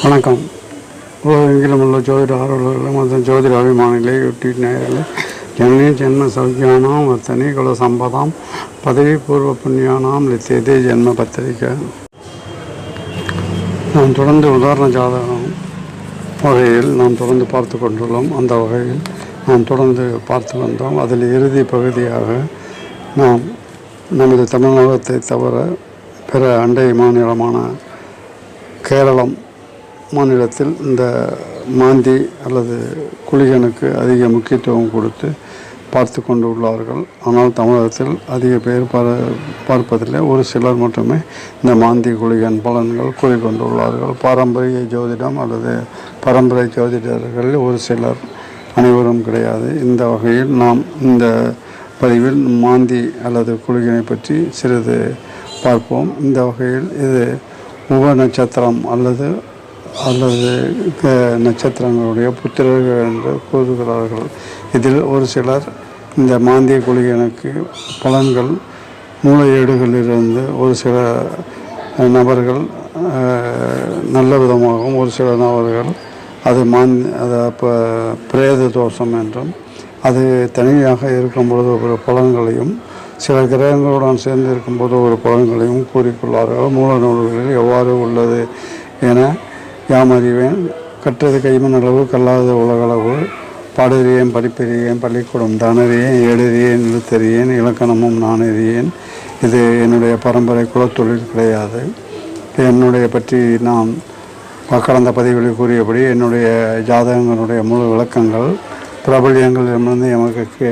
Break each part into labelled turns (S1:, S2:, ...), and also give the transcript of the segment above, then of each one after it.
S1: வணக்கம். உலகெங்கிலும் உள்ள ஜோதிட ஆர்வலர்களும் மற்றும் ஜோதிட அபிமானிகளே யூடியூப் நேயர்களே ஜனனி ஜென்ம சௌக்கியானாம் வர்த்தனி குல சம்பதாம் பதவி பூர்வ புண்ணியானாம் லித்தியதே ஜென்ம பத்திரிக்கை நாம் தொடர்ந்து உதாரண ஜாதகம் வகையில் நாம் தொடர்ந்து பார்த்து கொண்டுள்ளோம். அந்த வகையில் நாம் தொடர்ந்து பார்த்து வந்தோம். அதில் இறுதி பகுதியாக நாம் நமது தமிழகத்தை தவிர பிற அண்டை மாநிலமான கேரளம் மாநிலத்தில் இந்த மாந்தி அல்லது குளிகனுக்கு அதிக முக்கியத்துவம் கொடுத்து பார்த்து கொண்டு உள்ளார்கள். ஆனால் தமிழகத்தில் அதிக பேர் பார பார்ப்பதில்லை. ஒரு சிலர் மட்டுமே இந்த மாந்தி குளிகன் பலன்கள் கூறிக்கொண்டுள்ளார்கள் பாரம்பரிய ஜோதிடம் அல்லது பரம்பரை ஜோதிடர்களில் ஒரு சிலர் அனைவரும் கிடையாது. இந்த வகையில் நாம் இந்த பதிவில் மாந்தி அல்லது குளிகனை பற்றி சிறிது பார்ப்போம். இந்த வகையில் இது உப நட்சத்திரம் அல்லது அல்லது நட்சத்திரங்களுடைய புத்திரர்கள் என்று கூறுகிறார்கள். இதில் ஒரு சிலர் இந்த மாந்திய குளிகனுக்கு பலன்கள் மூளையேடுகளிலிருந்து ஒரு சில நபர்கள் நல்ல விதமாகவும் ஒரு சில நபர்கள் அது மாந் அது அப்போ பிரேத தோஷம் என்றும் அது தனியாக இருக்கும் பொழுது ஒரு பலன்களையும் சில கிரகங்களுடன் சேர்ந்து இருக்கும்போது ஒரு பலன்களையும் கூறிக்கொள்வார்கள். மூல நூல்களில் எவ்வாறு உள்ளது என யாம் அறிவேன் கற்றது கைமன் அளவு கல்லாத உலகளவு பாடறியேன் படிப்பறியேன் பள்ளிக்கூடம் தானறியேன் எழுதியேன் எழுத்தறியேன் இலக்கணமும் நான் அறியேன் இது என்னுடைய பரம்பரை குலத்தொழில் கிடையாது. என்னுடைய பற்றி நான் கடந்த பதிவுகளில் கூறியபடி என்னுடைய ஜாதகங்களுடைய முழு விளக்கங்கள் பிரபல்யங்களிடமிருந்து எமக்கு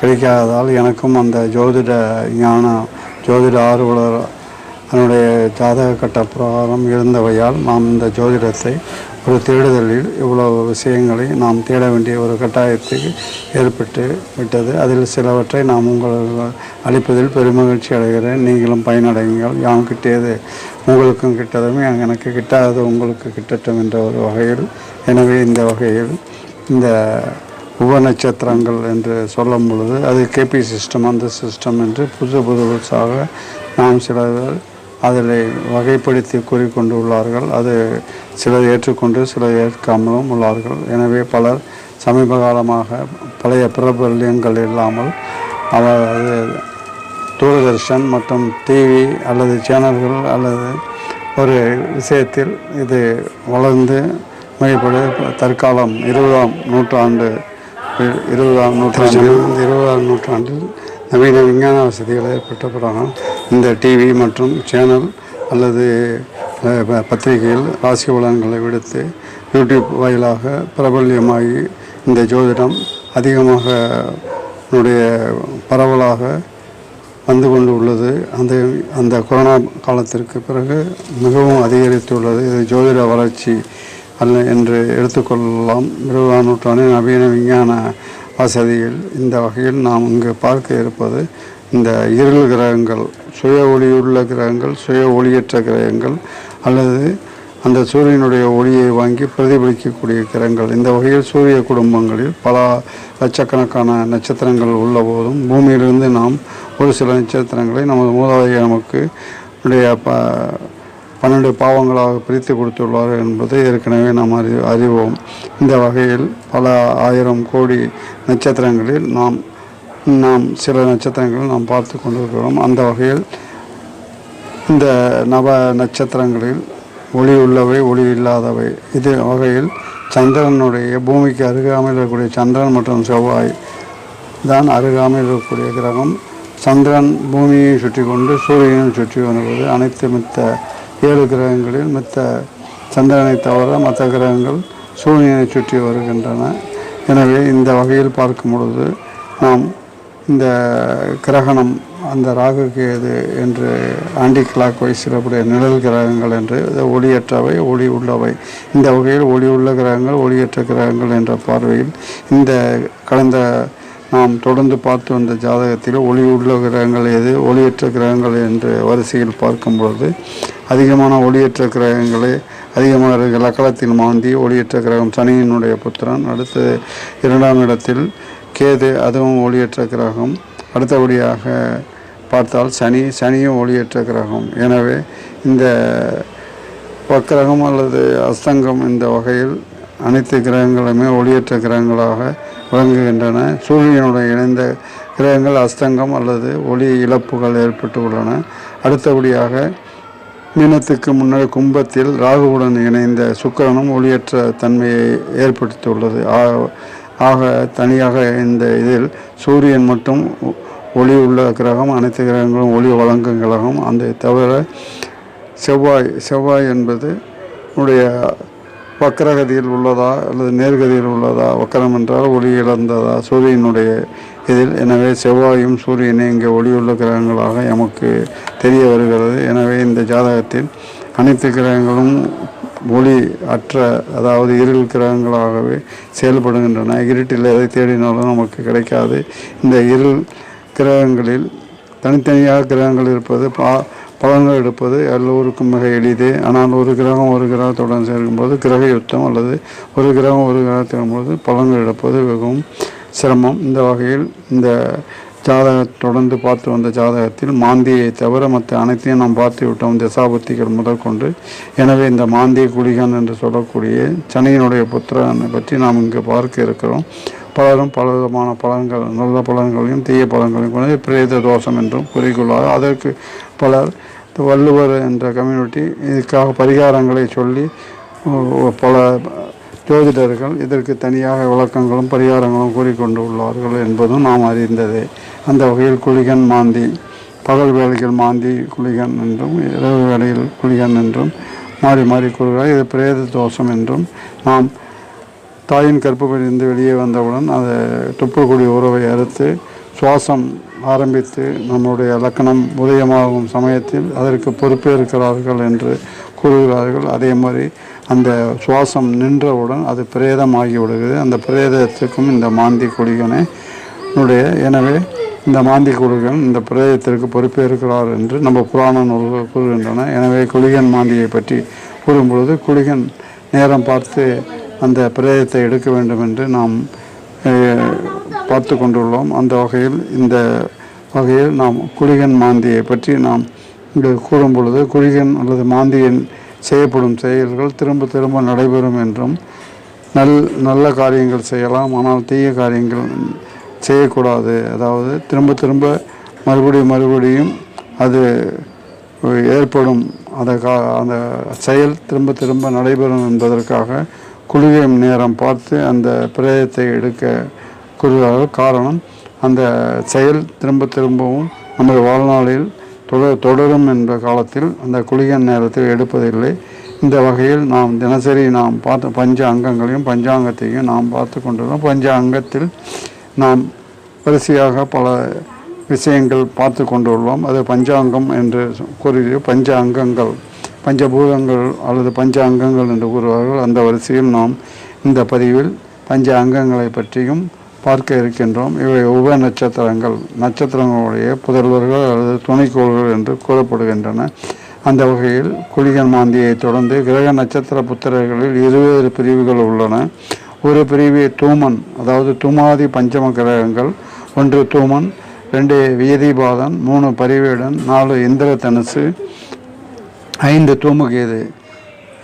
S1: கிடைக்காததால் எனக்கும் அந்த ஜோதிட ஞானம் ஜோதிட ஆர்வலர் அதனுடைய ஜாதக கட்ட பிரகாரம் இருந்தவையால் நாம் இந்த ஜோதிடத்தை ஒரு தேடுதலில் இவ்வளோ விஷயங்களை நாம் தேட வேண்டிய ஒரு கட்டாயத்துக்கு ஏற்பட்டு விட்டது. அதில் சிலவற்றை நாம் உங்கள் அளிப்பதில் பெருமகிழ்ச்சி அடைகிறேன். நீங்களும் பயனடையுங்கள். யாம் கிட்டியது உங்களுக்கும் கிட்டதும் எனக்கு கிட்டாதது உங்களுக்கு கிட்டட்டும் என்ற ஒரு வகையில். எனவே இந்த வகையில் இந்த உப நட்சத்திரங்கள் என்று சொல்லும் பொழுது அது கேபி சிஸ்டம் அந்த சிஸ்டம் என்று புது புது புதுசாக நாம் சிலர் அதில் வகைப்படுத்தி கூறிக்கொண்டு உள்ளார்கள் அது சிலர் ஏற்றுக்கொண்டு சிலர் ஏற்காமலும் உள்ளார்கள். எனவே பலர் சமீப காலமாக பழைய பிரபல்யங்கள் இல்லாமல் அவர் அது தூர்தர்ஷன் மற்றும் டிவி அல்லது சேனல்கள் அல்லது ஒரு விஷயத்தில் இது வளர்ந்து மேம்படு தற்காலம் இருபதாம் நூற்றாண்டு இருபதாம் நூற்றாண்டு இருபதாம் நூற்றாண்டில் நவீன விஞ்ஞான வசதிகள் ஏற்பட்ட இந்த டிவி மற்றும் சேனல் அல்லது பத்திரிகையில் ராசி பலன்களை விடுத்து யூடியூப் வாயிலாக பிரபல்யமாகி இந்த ஜோதிடம் அதிகமாக என்னுடைய பரவலாக வந்து கொண்டு உள்ளது அந்த அந்த கொரோனா காலத்திற்கு பிறகு மிகவும் அதிகரித்துள்ளது. இது ஜோதிட வளர்ச்சி அல்ல என்று எடுத்துக்கொள்ளலாம். இருபதாம் நூற்றாண்டின் நவீன விஞ்ஞான வசதியில் இந்த வகையில் நாம் இங்கு பார்க்க இருப்பது இந்த இருள் கிரகங்கள் சுய ஒளியுள்ள கிரகங்கள் சுய ஒளியற்ற கிரகங்கள் அல்லது அந்த சூரியனுடைய ஒளியை வாங்கி பிரதிபலிக்கக்கூடிய கிரகங்கள். இந்த வகையில் சூரிய குடும்பங்களில் பல லட்சக்கணக்கான நட்சத்திரங்கள் உள்ள போதும். பூமியிலிருந்து நாம் ஒரு சில நட்சத்திரங்களை நமது மூதாதைய நமக்கு ப பன்னெண்டு பாவங்களாக பிரித்து கொடுத்துள்ளார் என்பதை ஏற்கனவே நாம் அறி அறிவோம். இந்த வகையில் பல ஆயிரம் கோடி நட்சத்திரங்களில் நாம் நாம் சில நட்சத்திரங்களை நாம் பார்த்து கொண்டிருக்கிறோம். அந்த வகையில் இந்த நவ நட்சத்திரங்களில் ஒளி உள்ளவை ஒளி இல்லாதவை. இது வகையில் சந்திரனுடைய பூமிக்கு அருகாமையில் இருக்கக்கூடிய சந்திரன் மற்றும் செவ்வாய் தான் அருகாமையில் இருக்கக்கூடிய கிரகம். சந்திரன் பூமியை சுற்றி கொண்டு சூரியனை சுற்றி வருவது. அனைத்து மித்த ஏழு கிரகங்களில் மித்த சந்திரனை தவிர மற்ற கிரகங்கள் சூரியனை சுற்றி வருகின்றன. எனவே இந்த வகையில் பார்க்கும் பொழுது நாம் இந்த கிரகணம் அந்த ராகு கேது என்று ஆண்டி கிளாக் வைசிடக்கூடிய நிழல் கிரகங்கள் என்று ஒளியற்றவை ஒளி உள்ளவை. இந்த வகையில் ஒளி உள்ள கிரகங்கள் ஒளியற்ற கிரகங்கள் என்ற பார்வையில் இந்த கடந்த நாம் தொடர்ந்து பார்த்து வந்த ஜாதகத்தில் ஒளி உள்ள கிரகங்கள் எது ஒளியற்ற கிரகங்கள் என்று வரிசையில் பார்க்கும் பொழுது அதிகமான ஒளியற்ற கிரகங்களை அதிகமான இருக்கிற மாந்தி ஒளியற்ற கிரகம் சனியினுடைய புத்திரன். அடுத்து இரண்டாம் இடத்தில் கேது அதுவும் ஒளியற்ற கிரகம். அடுத்தபடியாக பார்த்தால் சனி சனியும் ஒளியற்ற கிரகம். எனவே இந்த வக்கிரகம் அல்லது அஸ்தங்கம் இந்த வகையில் அனைத்து கிரகங்களுமே ஒளியற்ற கிரகங்களாக விளங்குகின்றன. சூரியனுடன் இணைந்த கிரகங்கள் அஸ்தங்கம் அல்லது ஒளி இழப்புகள் ஏற்பட்டு உள்ளன. அடுத்தபடியாக மீனத்துக்கு முன்னர் கும்பத்தில் ராகுவுடன் இணைந்த சுக்கிரனும் ஒளியற்ற தன்மையை ஏற்படுத்தியுள்ளது. ஆ- ஆக தனியாக இந்த இதில் சூரியன் மட்டும் ஒ- ஒளி உள்ள கிரகம் அனைத்து கிரகங்களும் ஒளி வழங்கும் கிரகம். அந்த தவிர செவ்வாய் செவ்வாய் என்பது உடைய வக்கரகதியில் உள்ளதா அல்லது நேர்கதியில் உள்ளதா? வக்கரம் என்றால் ஒளி இழந்ததா? சூரியனுடைய இதில். எனவே செவ்வாயும் சூரியனே இங்கே ஒளியுள்ள கிரகங்களாக எமக்கு தெரிய வருகிறது. எனவே இந்த ஜாதகத்தில் அனைத்து கிரகங்களும் ஒளி அற்ற அதாவது இருள் கிரகங்களாகவே செயல்படுகின்றன. இருட்டில் எதை தேடினாலும் நமக்கு கிடைக்காது. இந்த இருள் கிரகங்களில் தனித்தனியாக கிரகங்கள் இருப்பது பா பலன்கள் எடுப்பது எல்லோருக்கும் மிக எளிது. ஆனால் ஒரு கிரகம் ஒரு கிரகத்துடன் சேர்க்கும்போது கிரக யுத்தம் அல்லது ஒரு கிரகம் ஒரு கிரகத்தின் போது பலன்கள் எடுப்பது மிகவும் சிரமம். இந்த வகையில் இந்த ஜாதக தொடர்ந்து பார்த்து வந்த ஜாதகத்தில் மாந்தியை தவிர மற்ற அனைத்தையும் நாம் பார்த்து விட்டோம். திசாபுத்திகள் முதற்கொண்டு எனவே இந்த மாந்திய குளிகன் என்று சொல்லக்கூடிய சனியினுடைய புத்திரனை பற்றி நாம் இங்கு பார்க்க இருக்கிறோம். பலரும் பல விதமான பலன்கள் நல்ல பலன்களையும் தீய பலன்களையும் கொண்டு பிரேத தோஷம் என்றும் குறிக்கொள்ளார் அதற்கு பலர் வள்ளுவர் என்ற கம்யூனிட்டி இதுக்காக பரிகாரங்களை சொல்லி பல ஜோதிடர்கள் இதற்கு தனியாக விளக்கங்களும் பரிகாரங்களும் கூறிக்கொண்டு உள்ளார்கள் என்பதும் நாம் அறிந்ததே. அந்த வகையில் குளிகன் மாந்தி பகல் வேளையில் மாந்தி குளிகன் என்றும் இரவு வேளையில் குளிகன் என்றும் மாறி மாறி கூறுகிறார். இது பிரேத தோஷம் என்றும் நாம் தாயின் கற்பப்பையிலிருந்து வெளியே வந்தவுடன் அதை துப்புக்குடி உறவை அறுத்து சுவாசம் ஆரம்பித்து நம்முடைய லக்கணம் உதயமாகும் சமயத்தில் அதற்கு பொறுப்பேற்கிறார்கள் என்று கூறுகிறார்கள். அதே மாதிரி அந்த சுவாசம் நின்றவுடன் அது பிரேதமாகி விடுகிறது. அந்த பிரேதத்துக்கும் இந்த மாந்தி குடிகனை எனவே இந்த மாந்தி குழுகன் இந்த பிரேதத்திற்கு பொறுப்பேற்கிறார் என்று நம்ம புராண நூல்கள் கூறுகின்றன. எனவே குளிகன் மாந்தியை பற்றி கூறும்பொழுது குளிகன் நேரம் பார்த்து அந்த பிரேதத்தை எடுக்க வேண்டும் என்று நாம் பார்த்து கொண்டுள்ளோம். அந்த வகையில் இந்த வகையில் நாம் குளிகன் மாந்தியை பற்றி நாம் இங்கு கூறும் பொழுது குளிகன் அல்லது மாந்தியின் செய்யப்படும் செயல்கள் திரும்ப திரும்ப நடைபெறும் என்றும் நல் நல்ல காரியங்கள் செய்யலாம் ஆனால் தீய காரியங்கள் செய்யக்கூடாது. அதாவது திரும்ப திரும்ப மறுபடியும் மறுபடியும் அது ஏற்படும். அந்த கா அந்த செயல் திரும்ப திரும்ப நடைபெறும் என்பதற்காக குளிகையும் நேரம் பார்த்து அந்த பிரேதத்தை எடுக்க கூறுகிறார்கள். காரணம் அந்த செயல் திரும்ப திரும்பவும் நமது வாழ்நாளில் தொடர் தொடரும் என்ற காலத்தில் அந்த குளிகன் நேரத்தில் எடுப்பதில்லை. இந்த வகையில் நாம் தினசரி நாம் பார்த்த பஞ்ச அங்கங்களையும் பஞ்சாங்கத்தையும் நாம் பார்த்து கொண்டுள்ளோம் பஞ்ச அங்கத்தில் நாம் வரிசையாக பல விஷயங்கள் பார்த்து கொண்டுள்ளோம். அது பஞ்சாங்கம் என்று கூறி பஞ்ச அங்கங்கள் பஞ்சபூதங்கள் அல்லது பஞ்ச அங்கங்கள் என்று கூறுவார்கள். அந்த வரிசையில் நாம் இந்த பதிவில் பஞ்ச அங்கங்களை பற்றியும் பார்க்க இருக்கின்றோம். இவை உப நட்சத்திரங்கள். நட்சத்திரங்களுடைய புதல்வர்கள் அல்லது துணைக்கோள்கள் என்று கூறப்படுகின்றன. அந்த வகையில் குளிகன் மாந்தியை தொடர்ந்து கிரக நட்சத்திர புத்திரர்களில் இருவேறு பிரிவுகள் உள்ளன. ஒரு பிரிவு தூமன் அதாவது துமாதி பஞ்சம கிரகங்கள். ஒன்று தூமன் ரெண்டு வியதிபாதன் மூணு பரிவேடன் நாலு இந்திர தனுசு ஐந்து தூமகேது.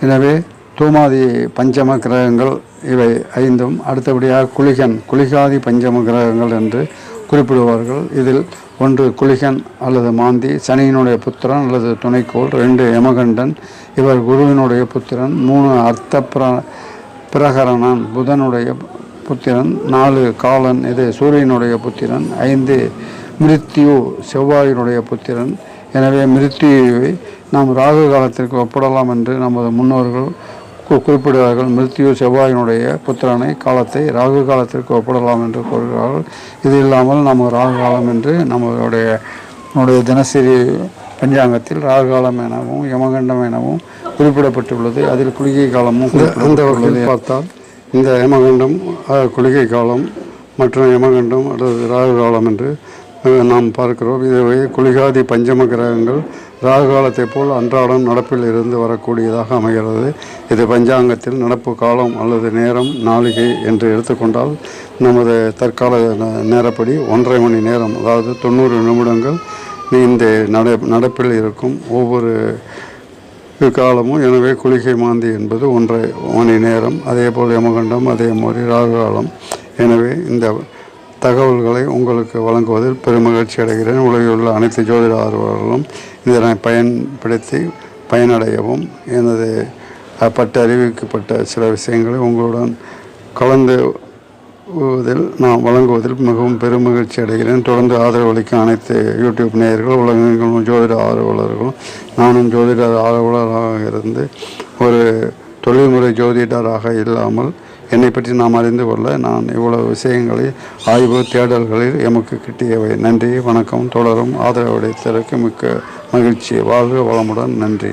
S1: எனவே தூமாதி பஞ்சம கிரகங்கள் இவை ஐந்தும். அடுத்தபடியாக குளிகன் குளிகாதி பஞ்சம கிரகங்கள் என்று குறிப்பிடுவார்கள். இதில் ஒன்று குளிகன் அல்லது மாந்தி சனியினுடைய புத்திரன் அல்லது துணைக்கோள் ரெண்டு யமகண்டன் இவர் குருவினுடைய புத்திரன் மூணு அர்த்த பிர பிரகரணன் புதனுடைய புத்திரன் நாலு காலன் இது சூரியனுடைய புத்திரன் ஐந்து மிருத்யு செவ்வாயினுடைய புத்திரன். எனவே மிருத்யுவை நாம் ராகு காலத்திற்கு ஒப்பிடலாம் என்று நமது முன்னோர்கள் கு- குறிப்பிடுவார்கள். மிருத்யு செவ்வாயினுடைய புத்திரனை காலத்தை ராகு காலத்திற்கு ஒப்பிடலாம் என்று கூறுகிறார்கள். இது இல்லாமல் நம்ம ராகு காலம் என்று நம்மளுடைய நம்முடைய தினசரி பஞ்சாங்கத்தில் ராகு காலம் எனவும் யமகண்டம் எனவும் குறிப்பிடப்பட்டுள்ளது. அதில் குளிகை காலமும்
S2: அந்த வகையில் பார்த்தால் இந்த யமகண்டம் குளிகை காலம் மற்றும் யமகண்டம் அல்லது ராகு காலம் என்று நாம் பார்க்கிறோம். இதுவே குளிகாதி பஞ்சம கிரகங்கள் ராகு காலத்தைப் போல் அன்றாடம் நடப்பில் இருந்து வரக்கூடியதாக அமைகிறது. இது பஞ்சாங்கத்தில் நடப்பு காலம் அல்லது நேரம் நாளிகை என்று எடுத்துக்கொண்டால் நமது தற்கால நேரப்படி ஒன்றரை மணி நேரம் அதாவது தொண்ணூறு நிமிடங்கள் இந்த நட நடப்பில் இருக்கும் ஒவ்வொரு
S1: காலமும். எனவே குளிகை மாந்தி என்பது ஒன்றரை மணி நேரம் அதே போல் யமகண்டம் அதே மாதிரி ராகு காலம் எனவே இந்த தகவல்களை உங்களுக்கு வழங்குவதில் பெருமகிழ்ச்சி அடைகிறேன். உலகில் உள்ள அனைத்து ஜோதிட ஆர்வலர்களும் இதனை பயன்படுத்தி பயனடையவும். எனது அஹ், பட்டு அறிவிக்கப்பட்ட சில விஷயங்களை உங்களுடன் கலந்து நாம் நான் வழங்குவதில் மிகவும் பெருமகிழ்ச்சி அடைகிறேன். தொடர்ந்து ஆதரவளிக்கும் அனைத்து யூடியூப் நேயர்கள் உலகங்களும் ஜோதிட ஆர்வலர்களும் நானும் ஜோதிடர் ஆர்வலராக இருந்து ஒரு தொழில்முறை ஜோதிடராக இல்லாமல் என்னை பற்றி நாம் அறிந்து கொள்ள நான் இவ்வளவு விஷயங்களை ஆய்வு தேடல்களில் எமக்கு கிட்டியவை. நன்றி வணக்கம் தொடரும். ஆதரவுடைய திறக்கு மிக்க மகிழ்ச்சி. வாழ்க வளமுடன். நன்றி.